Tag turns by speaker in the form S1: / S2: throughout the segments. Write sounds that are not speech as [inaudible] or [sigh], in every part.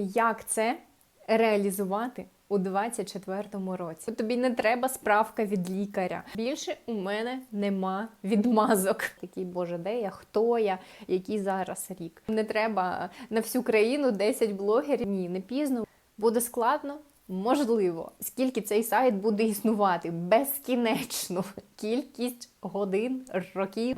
S1: Як це реалізувати у 24-му році? Тобі не треба справка від лікаря. Більше у мене нема відмазок. Такий боже, де я, хто я, який зараз рік. Не треба на всю країну 10 блогерів. Ні, не пізно. Буде складно. Можливо, скільки цей сайт буде існувати безкінечну кількість годин, років,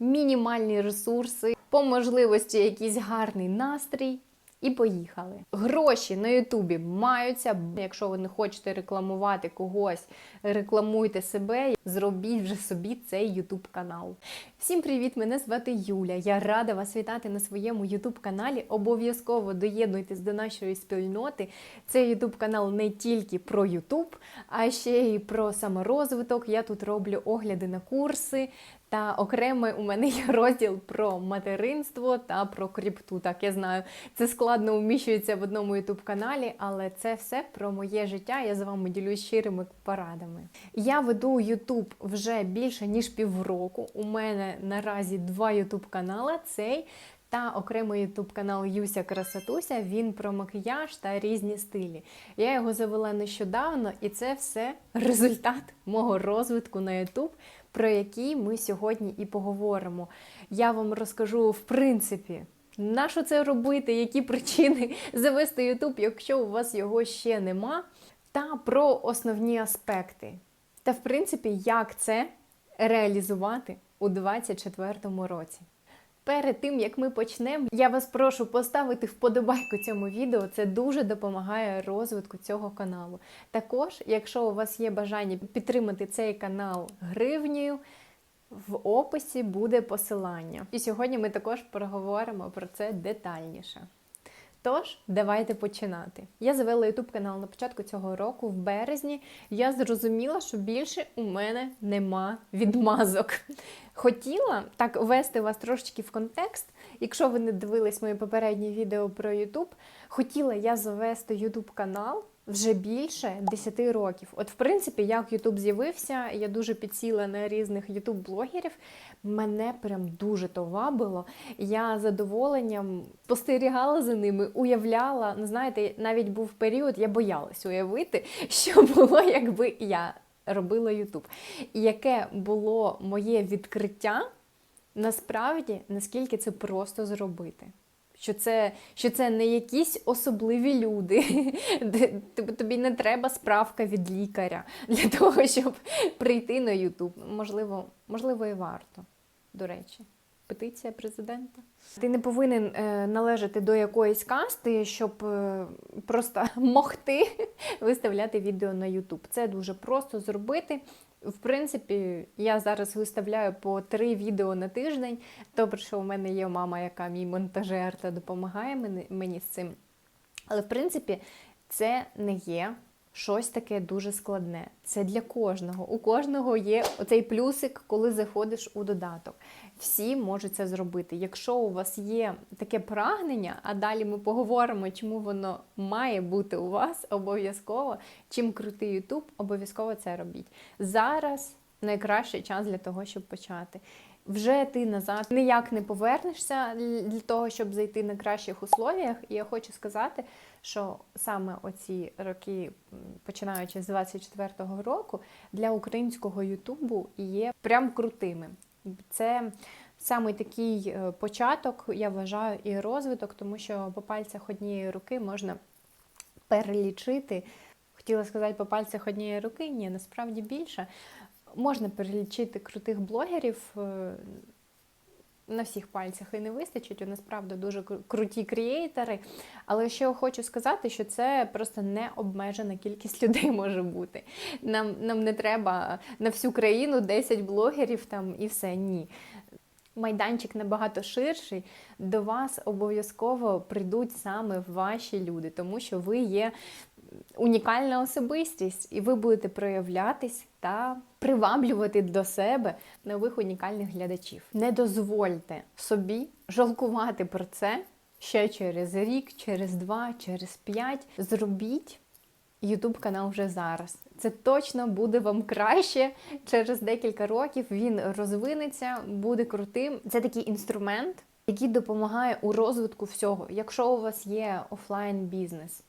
S1: мінімальні ресурси, по можливості якийсь гарний настрій. І поїхали. Гроші на Ютубі маються. Якщо ви не хочете рекламувати когось, рекламуйте себе, зробіть вже собі цей Ютуб канал. Всім привіт! Мене звати Юля. Я рада вас вітати на своєму Ютуб каналі. Обов'язково доєднуйтесь до нашої спільноти. Цей Ютуб канал не тільки про Ютуб, а ще й про саморозвиток. Я тут роблю огляди на курси. Та окремий у мене є розділ про материнство та про кріпту. Так, я знаю, це складно вміщується в одному ютуб каналі, але це все про моє життя. Я з вами ділюсь щирими порадами. Я веду Ютуб вже більше ніж півроку. У мене наразі два ютуб канали. Цей та окремий ютуб канал Юся Красотуся. Він про макіяж та різні стилі. Я його завела нещодавно, і це все [laughs] результат мого розвитку на Ютуб про які ми сьогодні і поговоримо. Я вам розкажу, в принципі, на що це робити, які причини [laughs] завести YouTube, якщо у вас його ще нема, та про основні аспекти. Та, в принципі, як це реалізувати у 2024 році. Перед тим як ми почнемо, я вас прошу поставити вподобайку цьому відео. Це дуже допомагає розвитку цього каналу. Також, якщо у вас є бажання підтримати цей канал гривнею, в описі буде посилання. І сьогодні ми також проговоримо про це детальніше. Тож, давайте починати. Я завела YouTube канал на початку цього року, в березні. Я зрозуміла, що більше у мене нема відмазок. Хотіла так ввести вас трошечки в контекст. Якщо ви не дивились мої попередні відео про YouTube, хотіла я завести YouTube канал. Вже більше 10 років. От, в принципі, як Ютуб з'явився, я дуже підсіла на різних Ютуб-блогерів. Мене прям дуже то вабило. Я задоволенням спостерігала за ними, уявляла. Ну, знаєте, навіть був період, я боялась уявити, [laughs] що було, якби я робила Ютуб. І яке було моє відкриття, насправді, наскільки це просто зробити. Що це що це не якісь особливі люди, [laughs] тобі не треба справка від лікаря для [laughs] того, щоб прийти на Ютуб. Можливо, можливо, і варто, до речі. Петиція президента. Ти не повинен е, належати до якоїсь касти, щоб е, просто [laughs] могти виставляти відео на Ютуб. Це дуже просто зробити. В принципі, я зараз виставляю по три відео на тиждень. Добре, що у мене є мама, яка мій монтажер та допомагає мені, з цим. Але, в принципі, це не є щось таке дуже складне. Це для кожного. У кожного є оцей плюсик, коли заходиш у додаток. Всі можуть це зробити. Якщо у вас є таке прагнення, а далі ми поговоримо, чому воно має бути у вас обов'язково, чим крутий Ютуб, обов'язково це робіть. Зараз найкращий час для того, щоб почати. Вже ти назад ніяк не повернешся для того, щоб зайти на кращих условіях. І я хочу сказати, що саме оці роки, починаючи з 24-го року, для українського Ютубу є прям крутими. Це саме такий початок, я вважаю, і розвиток, тому що по пальцях однієї руки можна перелічити. Хотіла сказати, по пальцях однієї руки, ні, насправді більше. Можна перелічити крутих блогерів. На всіх пальцях і не вистачить, у насправді дуже круті крієйтери. Але що хочу сказати, що це просто не обмежена кількість [laughs] людей може бути. Нам нам не треба на всю країну 10 блогерів там і все. Ні. Майданчик набагато ширший, до вас обов'язково прийдуть саме ваші люди, тому що ви є унікальна особистість, і ви будете проявлятись та приваблювати до себе нових унікальних глядачів. Не дозвольте собі жалкувати про це ще через рік, через два, через п'ять. Зробіть YouTube канал вже зараз. Це точно буде вам краще через декілька років. Він розвинеться, буде крутим. Це такий інструмент. який допомагає у розвитку всього. Якщо у вас є офлайн бізнес,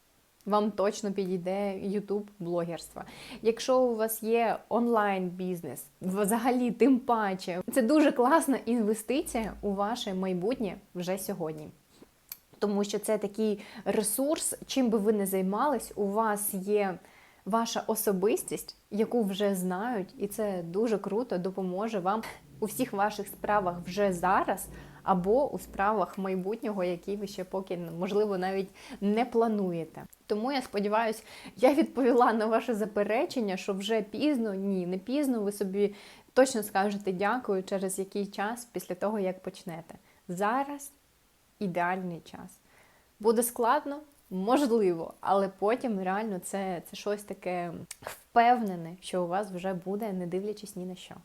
S1: вам точно підійде YouTube блогерство. Якщо у вас є онлайн бізнес, взагалі тим паче, це дуже класна інвестиція у ваше майбутнє вже сьогодні. Тому що це такий ресурс, чим би ви не займались, у вас є ваша особистість, яку вже знають, і це дуже круто допоможе вам у всіх ваших справах вже зараз, або у справах майбутнього, які ви ще поки можливо навіть не плануєте. Тому я сподіваюся, я відповіла на ваше заперечення, що вже пізно, ні, не пізно. Ви собі точно скажете дякую через який час після того, як почнете. Зараз ідеальний час. Буде складно, можливо, але потім реально це, це щось таке впевнене, що у вас вже буде, не дивлячись ні на що.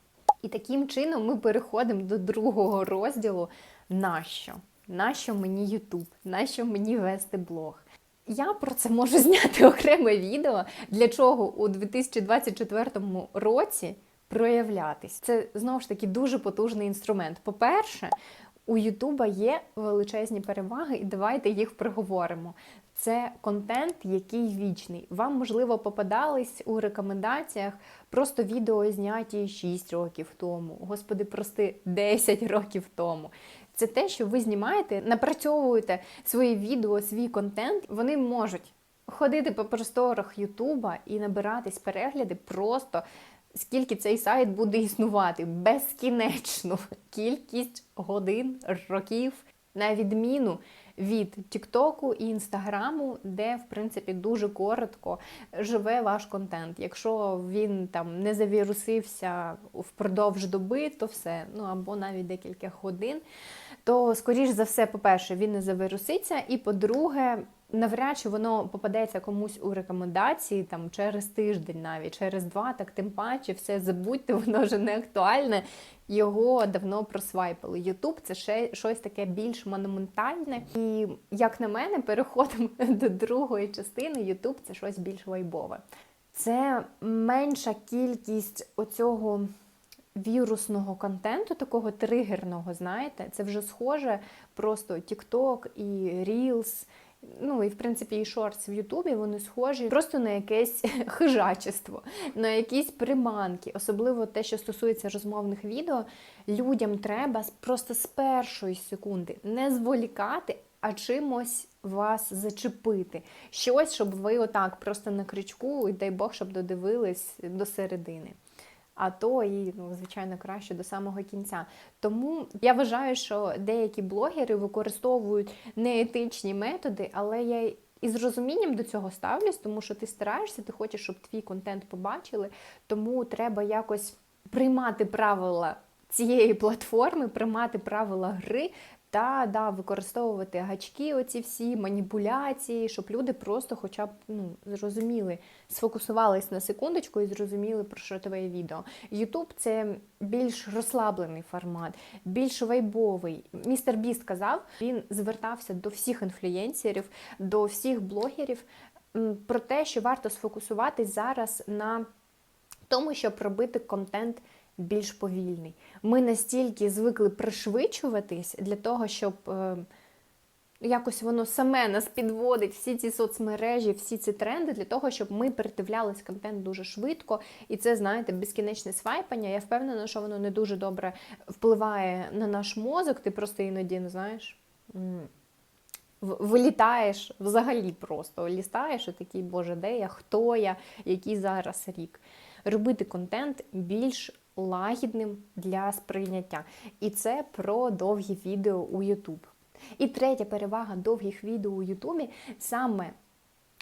S1: І таким чином ми переходимо до другого розділу. Нащо? Нащо мені Ютуб? Нащо мені вести блог? Я про це можу зняти [laughs] окреме відео, для чого у 2024 році проявлятись. Це знову ж таки дуже потужний інструмент. По-перше, у Ютуба є величезні переваги, і давайте їх проговоримо. Це контент, який вічний. Вам, можливо, попадались у рекомендаціях просто відео зняті 6 років тому, господи, прости, 10 років тому. Це те, що ви знімаєте, напрацьовуєте свої відео, свій контент. Вони можуть ходити по просторах Ютуба і набиратись перегляди просто скільки цей сайт буде існувати безкінечну кількість годин, років, на відміну від Тіктоку і Інстаграму, де, в принципі, дуже коротко живе ваш контент. Якщо він там не завірусився впродовж доби, то все, ну або навіть декілька годин, то, скоріш за все, по-перше, він не завіруситься, і по-друге, навряд чи воно попадеться комусь у рекомендації там через тиждень, навіть через два, так тим паче, все забудьте, [laughs] воно вже не актуальне. Його давно просвайпили. Ютуб це ще щось таке більш монументальне. І, як на мене, [laughs] переходимо до другої частини. Ютуб це щось більш вайбове. Це менша кількість оцього вірусного контенту, такого тригерного, знаєте, це вже схоже просто TikTok і Reels, Ну і в принципі і шортс в Ютубі вони схожі просто на якесь [laughs] хижачество, на якісь приманки, особливо те, що стосується розмовних відео. Людям треба просто з першої секунди не зволікати, а чимось вас зачепити. Щось, щоб ви отак просто на крючку, і дай Бог, щоб додивились до середини а то і, ну, звичайно, краще до самого кінця. Тому я вважаю, що деякі блогери використовують неетичні методи, але я. І з розумінням до цього ставлюсь, тому що ти стараєшся, ти хочеш, щоб твій контент побачили, тому треба якось приймати правила цієї платформи, приймати правила гри та да, використовувати гачки, оці всі маніпуляції, щоб люди просто хоча б ну, зрозуміли, сфокусувались на секундочку і зрозуміли, про що твоє відео. Ютуб це більш розслаблений формат, більш вайбовий. Містер Біст казав, він звертався до всіх інфлюєнсерів, до всіх блогерів про те, що варто сфокусуватись зараз на тому, щоб робити контент більш повільний. Ми настільки звикли пришвидшуватись для того, щоб е, якось воно саме нас підводить, всі ці соцмережі, всі ці тренди, для того, щоб ми передивлялись контент дуже швидко. І це, знаєте, безкінечне свайпання. Я впевнена, що воно не дуже добре впливає на наш мозок. Ти просто іноді не знаєш. Вилітаєш взагалі просто лістаєш і такий, боже, де я, хто я, який зараз рік. Робити контент більш лагідним для сприйняття. І це про довгі відео у YouTube. І третя перевага довгих відео у Ютубі саме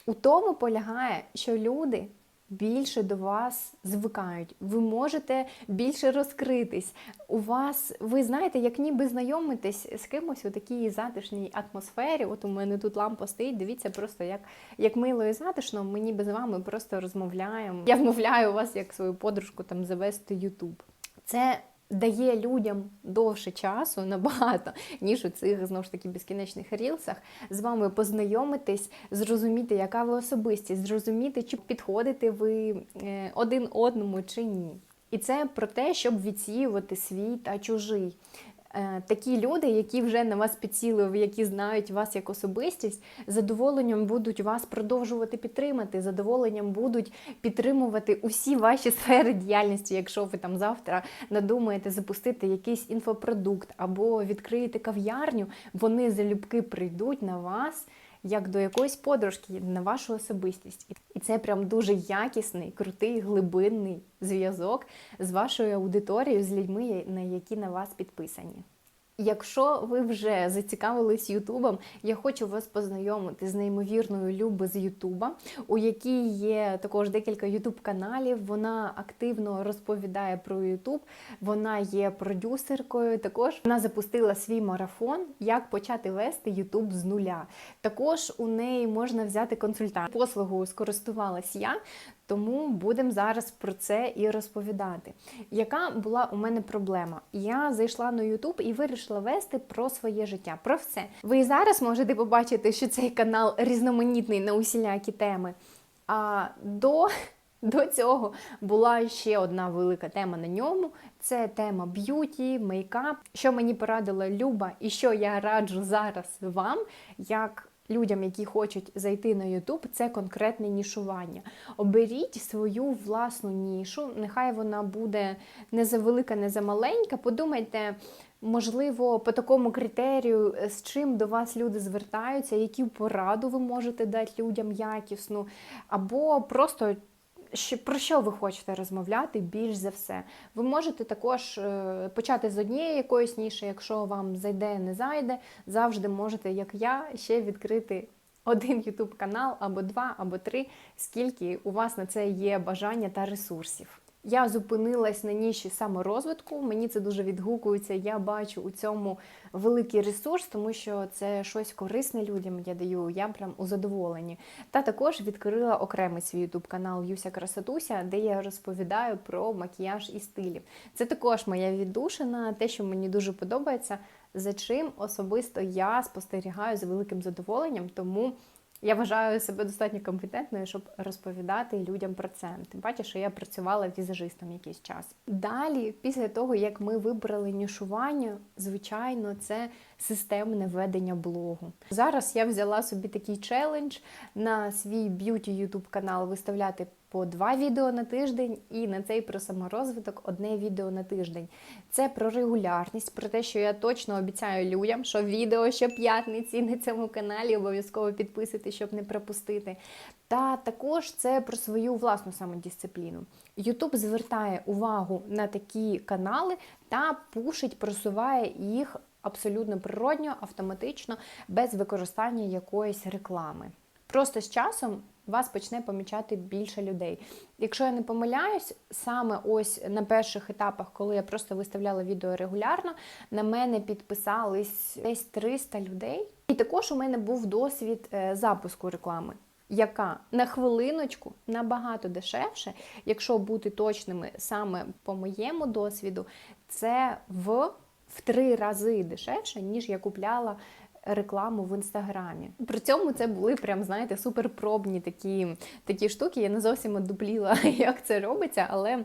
S1: у тому полягає, що люди більше до вас звикають. Ви можете більше розкритись. У вас, ви знаєте, як ніби знайомитесь з кимось у такій затишній атмосфері. От у мене тут лампа стоїть, дивіться, просто як як мило і затишно, ми ніби з вами просто розмовляємо. Я вмовляю вас, як свою подружку там завести Ютуб. Це дає людям довше часу набагато, [laughs] ніж у цих знову ж таки безкінечних рілсах, з вами познайомитись, зрозуміти, яка ви особистість, зрозуміти, чи підходите ви е, один одному чи ні. І це про те, щоб відсіювати свій та чужий. Е, Такі люди, які вже на вас підсіли, які знають вас як особистість, задоволенням будуть вас продовжувати підтримати, задоволенням будуть підтримувати усі ваші [laughs] сфери діяльності, якщо ви там завтра надумаєте запустити якийсь інфопродукт або відкриєте кав'ярню, вони залюбки прийдуть на вас. Як до якоїсь подружки на вашу особистість, і це прям дуже якісний, крутий, глибинний зв'язок з вашою аудиторією, з людьми, на які на вас підписані. Якщо ви вже зацікавились Ютубом, я хочу вас познайомити з неймовірною Люби з Ютуба, у якій є також декілька Ютуб-каналів. Вона активно розповідає про Ютуб, вона є продюсеркою. Також вона запустила свій марафон, як почати вести Ютуб з нуля. Також у неї можна взяти консультацію. Послугою скористувалась я. Тому будемо зараз про це і розповідати. Яка була у мене проблема? Я зайшла на YouTube і вирішила вести про своє життя, про все. Ви і зараз можете побачити, що цей канал різноманітний на усілякі теми. А до, до цього була ще одна велика тема на ньому. Це тема б'юті, мейкап. Що мені порадила Люба, і що я раджу зараз вам, як людям, які хочуть зайти на YouTube, це конкретне нішування. Оберіть свою власну нішу, нехай вона буде не за велика, не за маленька. Подумайте. Можливо, по такому критерію, з чим до вас люди звертаються, яку пораду ви можете дати людям якісну, або просто про що ви хочете розмовляти більш за все. Ви можете також е, почати з однієї якоїсь ніші, якщо вам зайде, не зайде, завжди можете, як я, ще відкрити один YouTube канал або два, або три, скільки у вас на це є бажання та ресурсів. Я зупинилась на ніші саморозвитку. Мені це дуже відгукується. Я бачу у цьому великий ресурс, тому що це щось корисне людям. Я даю. Я прям у задоволенні. Та також відкрила окремий свій ютуб канал Юся Красотуся, де я розповідаю про макіяж і стилі. Це також моя віддушина, те, що мені дуже подобається, за чим особисто я спостерігаю з великим задоволенням. Тому. Я вважаю себе достатньо компетентною, щоб розповідати людям про це. Тим паче, що я працювала візажистом якийсь час. Далі, після того, як ми вибрали нішування, звичайно, це системне ведення блогу. Зараз я взяла собі такий челендж на свій б'юті ютуб канал виставляти по два відео на тиждень, і на цей про саморозвиток одне відео на тиждень. Це про регулярність, про те, що я точно обіцяю людям, що відео щоп'ятниці на цьому каналі обов'язково підписати, щоб не пропустити. Та також це про свою власну самодисципліну. Ютуб звертає увагу на такі канали та пушить, просуває їх абсолютно природньо, автоматично, без використання якоїсь реклами. Просто з часом вас почне помічати більше людей. Якщо я не помиляюсь, саме ось на перших етапах, коли я просто виставляла відео регулярно, на мене підписались десь 300 людей. І також у мене був досвід е, запуску реклами. Яка на хвилиночку набагато дешевше, якщо бути точними саме по моєму досвіду, це в, в три рази дешевше, ніж я купляла рекламу в інстаграмі. При цьому це були прям, знаєте, суперпробні такі, такі штуки. Я не зовсім одупліла, [laughs] як це робиться, але.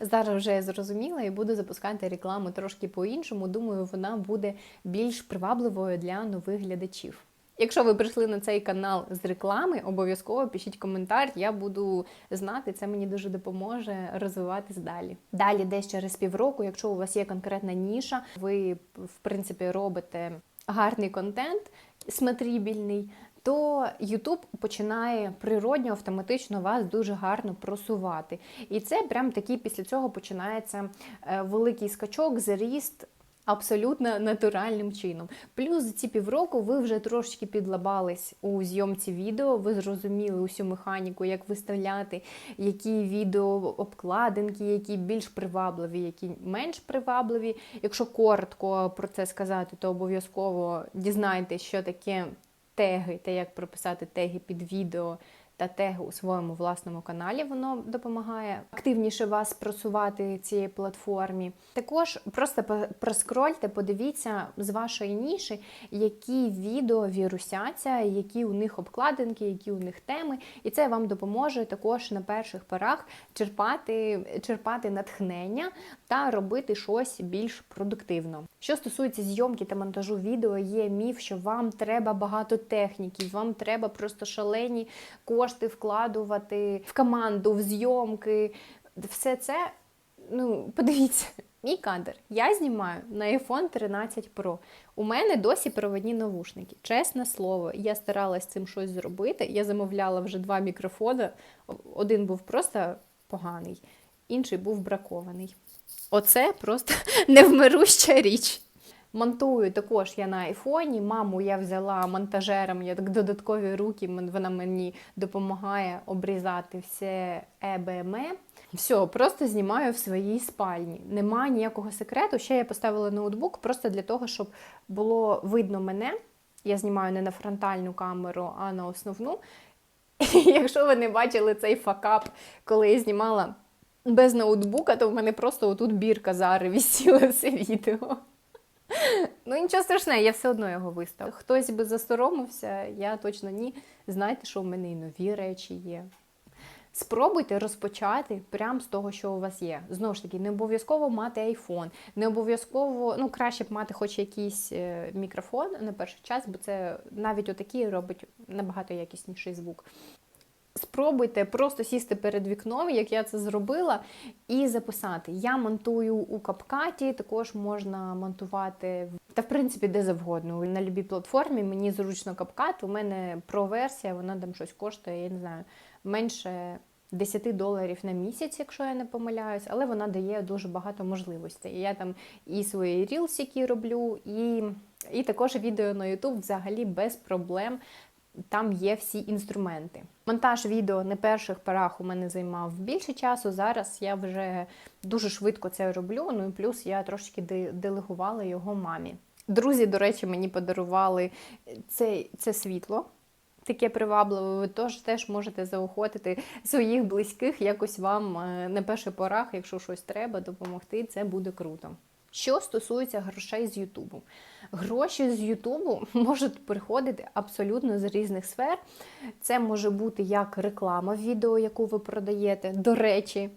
S1: Зараз вже зрозуміла і буду запускати рекламу трошки по-іншому. Думаю, вона буде більш привабливою для нових глядачів. Якщо ви прийшли на цей канал з реклами, обов'язково пишіть коментар, я буду знати, це мені дуже допоможе розвиватись далі. Далі, десь через півроку, якщо у вас є конкретна ніша, ви в принципі робите гарний контент, смотрибільний, то YouTube починає природньо, автоматично вас дуже гарно просувати. І це прям такий після цього починається е, великий скачок, зріст. Абсолютно натуральним чином. Плюс за ці півроку ви вже трошечки підлабались у зйомці відео, ви зрозуміли усю механіку, як виставляти, які відео обкладинки, які більш привабливі, які менш привабливі. Якщо коротко про це сказати, то обов'язково дізнайтесь, що таке теги та як прописати теги під відео. Та теги у своєму власному каналі. Воно допомагає активніше вас просувати цієї платформі. Також просто проскрольте, подивіться з вашої ніші, які відео вірусяться, які у них обкладинки, які у них теми. І це вам допоможе також на перших порах черпати, черпати натхнення та робити щось більш продуктивно. Що стосується зйомки та монтажу відео, є міф, що вам треба багато техніки, вам треба просто шалені кошти вкладувати в команду, в зйомки. Все це, ну, подивіться. Мій кадр. Я знімаю на iPhone 13 Pro. У мене досі проводні навушники. Чесне слово, я старалась цим щось зробити. Я замовляла вже два мікрофони. Один був просто поганий, інший був бракований. Оце просто [laughs] невмируща річ. Монтую також я на айфоні. Маму я взяла монтажером, я так додаткові руки, вона мені допомагає обрізати все ЕБМ. Все, просто знімаю в своїй спальні. Нема ніякого секрету. Ще я поставила ноутбук просто для того, щоб було видно мене. Я знімаю не на фронтальну камеру, а на основну. І Якщо ви не бачили цей факап, коли я знімала без ноутбука, то в мене просто отут бірка зари висіла [laughs] все відео. Ну, нічого страшного, я все одно його виставила. Хтось би засоромився, я точно ні. Знайте, що в мене і нові речі є. Спробуйте розпочати прямо з того, що у вас є. Знову ж таки, не обов'язково мати айфон, не обов'язково, ну краще б мати хоч якийсь е, мікрофон на перший час, бо це навіть отакий робить набагато якісніший звук. Спробуйте просто сісти перед вікном, як я це зробила, і записати. Я монтую у капкаті, також можна монтувати та в принципі де завгодно. На любій платформі мені зручно капкат. У мене про-версія, вона там щось коштує, я не знаю, менше 10 доларів на місяць, якщо я не помиляюсь, але вона дає дуже багато можливостей. Я там і свої рілсики роблю, і, і також відео на YouTube взагалі без проблем. Там є всі інструменти. Монтаж відео на перших порах у мене займав більше часу. Зараз я вже дуже швидко це роблю. Ну і плюс я трошки делегувала його мамі. Друзі, до речі, мені подарували це, це світло. Таке привабливе, ви теж, теж можете заохотити своїх близьких, якось вам е, на перших порах, якщо щось треба, допомогти, це буде круто. Що стосується грошей з Ютубу, гроші з Ютубу [laughs] можуть приходити абсолютно з різних сфер. Це може бути як реклама відео, яку ви продаєте. До речі,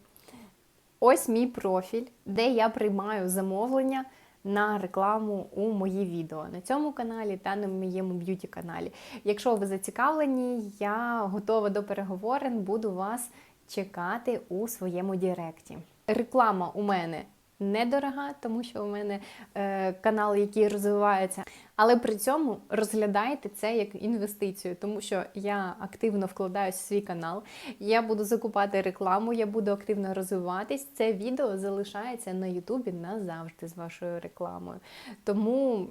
S1: ось мій профіль, де я приймаю замовлення на рекламу у мої відео на цьому каналі та на моєму б'юті каналі. Якщо ви зацікавлені, я готова до переговорин, буду вас чекати у своєму Діректі. Реклама у мене недорога, тому що у мене е, канал, який розвивається. Але при цьому розглядайте це як інвестицію, тому що я активно вкладаюсь в свій канал. Я буду закупати рекламу, я буду активно розвиватись. Це відео залишається на Ютубі назавжди з вашою рекламою. Тому.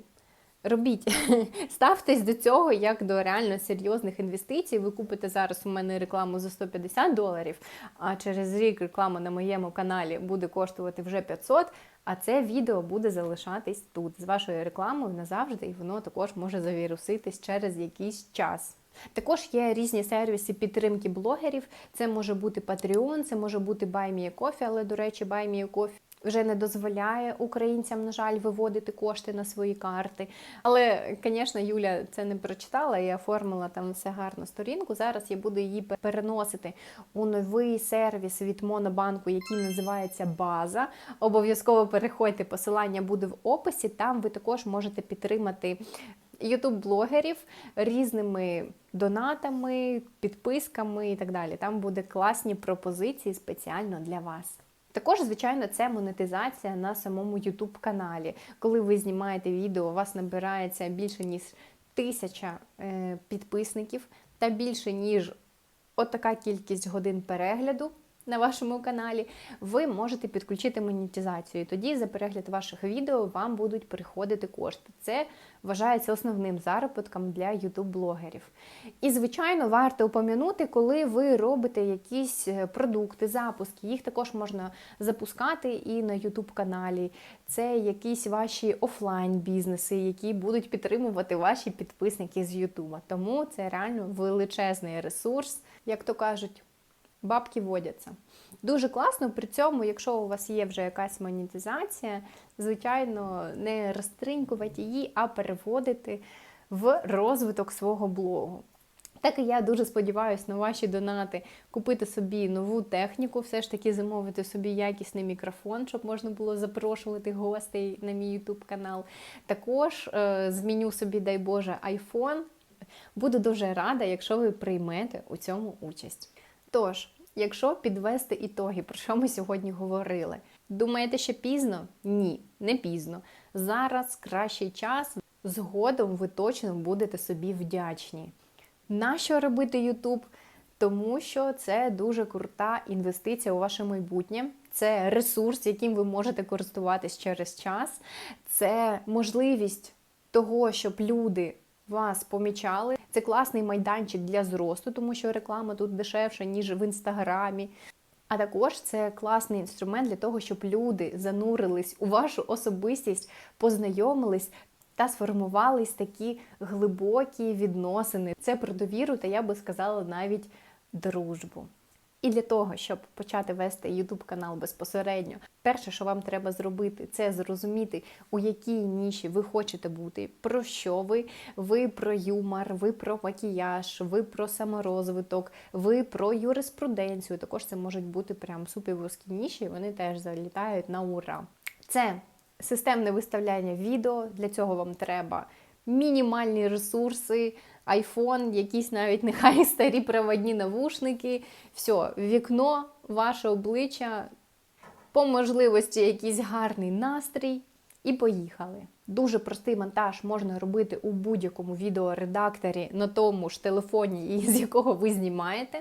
S1: Робіть, [laughs] ставтесь до цього як до реально серйозних інвестицій. Ви купите зараз у мене рекламу за 150 доларів, а через рік реклама на моєму каналі буде коштувати вже 500, а це відео буде залишатись тут з вашою рекламою назавжди, і воно також може завіруситись через якийсь час. Також є різні сервіси підтримки блогерів. Це може бути Patreon, це може бути BuyMeACoffee, але, до речі, BuyMeACoffee вже не дозволяє українцям, на жаль, виводити кошти на свої карти. Але, звісно, Юля це не прочитала і оформила там все гарно сторінку. Зараз я буду її переносити у новий сервіс від Монобанку, який називається База. Обов'язково переходьте, посилання буде в описі. Там ви також можете підтримати ютуб-блогерів різними донатами, підписками і так далі. Там буде класні пропозиції спеціально для вас. Також, звичайно, це монетизація на самому YouTube каналі. Коли ви знімаєте відео, у вас набирається більше ніж тисяча е, підписників та більше ніж отака кількість годин перегляду. На вашому каналі, ви можете підключити монетизацію. І тоді за перегляд ваших відео вам будуть приходити кошти. Це вважається основним заробітком для ютуб-блогерів. І, звичайно, варто упомянути, коли ви робите якісь е, продукти, запуски, їх також можна запускати і на ютуб-каналі. Це якісь ваші офлайн-бізнеси, які будуть підтримувати ваші підписники з Ютуба. Тому це реально величезний ресурс, як то кажуть. Бабки водяться. Дуже класно при цьому, якщо у вас є вже якась монетизація, звичайно, не розтринькувати її, а переводити в розвиток свого блогу. Так і я дуже сподіваюся на ваші донати купити собі нову техніку, все ж таки замовити собі якісний мікрофон, щоб можна було запрошувати гостей на мій YouTube канал. Також е, зміню собі, дай Боже, iPhone. Буду дуже рада, якщо ви приймете у цьому участь. Тож, якщо підвести ітоги, про що ми сьогодні говорили, думаєте, що пізно? Ні, не пізно. Зараз кращий час. Згодом ви точно будете собі вдячні. Нащо робити YouTube? Тому що це дуже крута інвестиція у ваше майбутнє. Це ресурс, яким ви можете користуватись через час. Це можливість того, щоб люди вас помічали. Це класний майданчик для зросту, тому що реклама тут дешевша, ніж в інстаграмі. А також це класний інструмент для того, щоб люди занурились у вашу особистість, познайомились та сформувались такі глибокі відносини. Це про довіру, та я би сказала навіть дружбу. І для того, щоб почати вести YouTube канал безпосередньо, перше, що вам треба зробити, це зрозуміти, у якій ніші ви хочете бути, про що ви, ви про юмор, ви про макіяж, ви про саморозвиток, ви про юриспруденцію. Також це можуть бути прям супервузькі ніші, вони теж залітають на ура. Це системне виставляння відео. Для цього вам треба мінімальні ресурси, айфон, якісь навіть нехай [laughs] старі проводні навушники. Все, вікно, ваше обличчя, по можливості якийсь гарний настрій. І поїхали. Дуже простий монтаж можна робити у будь-якому відеоредакторі на тому ж телефоні, [laughs] з якого ви знімаєте.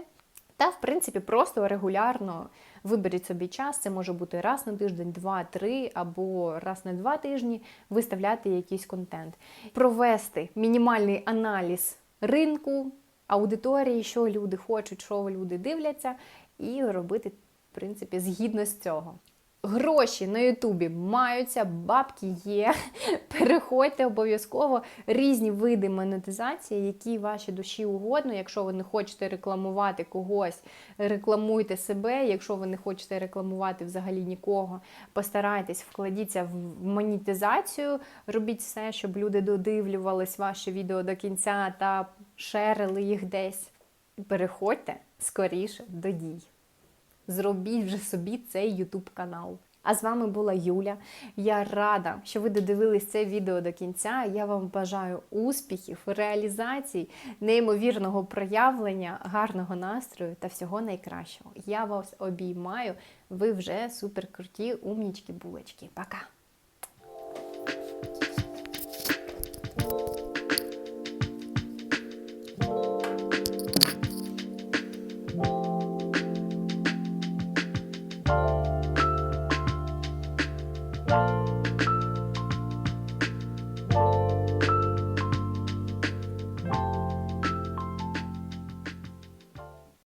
S1: Та, в принципі, просто регулярно виберіть собі час. Це може бути раз на тиждень, два-три або раз на два тижні виставляти якийсь контент. Провести мінімальний аналіз ринку, аудиторії, що люди хочуть, що люди дивляться, і робити, в принципі, згідно з цього. Гроші на Ютубі маються, бабки є. [laughs] Переходьте обов'язково різні види монетизації, які вашій душі угодно. Якщо ви не хочете рекламувати когось, рекламуйте себе. Якщо ви не хочете рекламувати взагалі нікого, постарайтесь, вкладіться в монетизацію, робіть все, щоб люди додивлювались ваші відео до кінця та шерили їх десь. Переходьте скоріше до дій. Зробіть вже собі цей YouTube канал. А з вами була Юля. Я рада, що ви додивились це відео до кінця. Я вам бажаю успіхів, реалізацій, неймовірного проявлення, гарного настрою та всього найкращого. Я вас обіймаю. Ви вже суперкруті, умнічки, булочки. Пока!